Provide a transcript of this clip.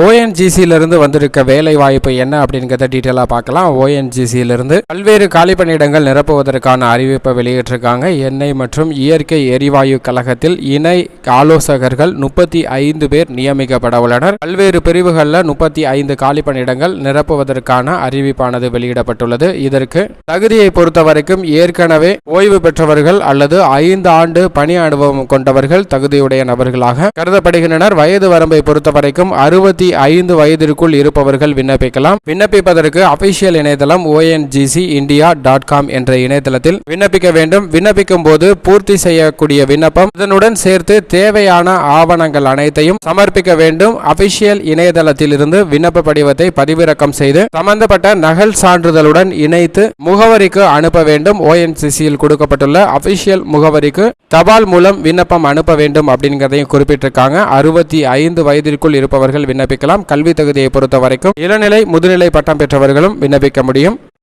ஓஎன்ஜிசியிலிருந்து வந்திருக்க வேலை வாய்ப்பு என்ன அப்படிங்கிறத டீட்டெயிலாக பார்க்கலாம். ஓஎன்ஜிசியிலிருந்து பல்வேறு காலி பணியிடங்கள் நிரப்புவதற்கான அறிவிப்பை வெளியிட்டிருக்காங்க. எண்ணெய் மற்றும் இயற்கை எரிவாயு கழகத்தில் இணை ஆலோசகர்கள் முப்பத்தி ஐந்து பேர் நியமிக்கப்பட உள்ளனர். பல்வேறு பிரிவுகளில் முப்பத்தி ஐந்து காலி பணியிடங்கள் நிரப்புவதற்கான அறிவிப்பானது வெளியிடப்பட்டுள்ளது. இதற்கு தகுதியை பொறுத்த வரைக்கும் ஏற்கனவே ஓய்வு பெற்றவர்கள் அல்லது ஐந்து ஆண்டு பணி அனுபவம் கொண்டவர்கள் தகுதியுடைய நபர்களாக கருதப்படுகின்றனர். வயது வரம்பை பொறுத்த வரைக்கும் அறுபத்தி ஐந்து வயதிற்குள் இருப்பவர்கள் விண்ணப்பிக்கலாம். விண்ணப்பிப்பதற்கு அபிஷியல் இணையதளம் ஓஎன்ஜிசி இந்தியா டாட் காம் என்ற இணையதளத்தில் விண்ணப்பிக்க வேண்டும். விண்ணப்பிக்கும் போது பூர்த்தி செய்யக்கூடிய விண்ணப்பம். இதனுடன் சேர்த்து தேவையான ஆவணங்கள் அனைத்தையும் சமர்ப்பிக்க வேண்டும். அபிஷியல் இணையதளத்தில் இருந்து விண்ணப்ப படிவத்தை பதிவிறக்கம் செய்து சம்பந்தப்பட்ட நகல் சான்றிதழுடன் இணைத்து முகவரிக்கு அனுப்ப வேண்டும். ஓஎன்சிசியில் கொடுக்கப்பட்டுள்ள அபிஷியல் முகவரிக்கு தபால் மூலம் விண்ணப்பம் அனுப்ப வேண்டும் அப்படிங்கிறதையும் குறிப்பிட்டிருக்காங்க. அறுபத்தி ஐந்து வயதிற்குள் இருப்பவர்கள் விண்ணப்ப விண்ணப்பிக்கலாம். கல்வி தகுதியை பொறுத்த வரைக்கும் இளநிலை முதுநிலை பட்டம் பெற்றவர்களும் விண்ணப்பிக்க முடியும்.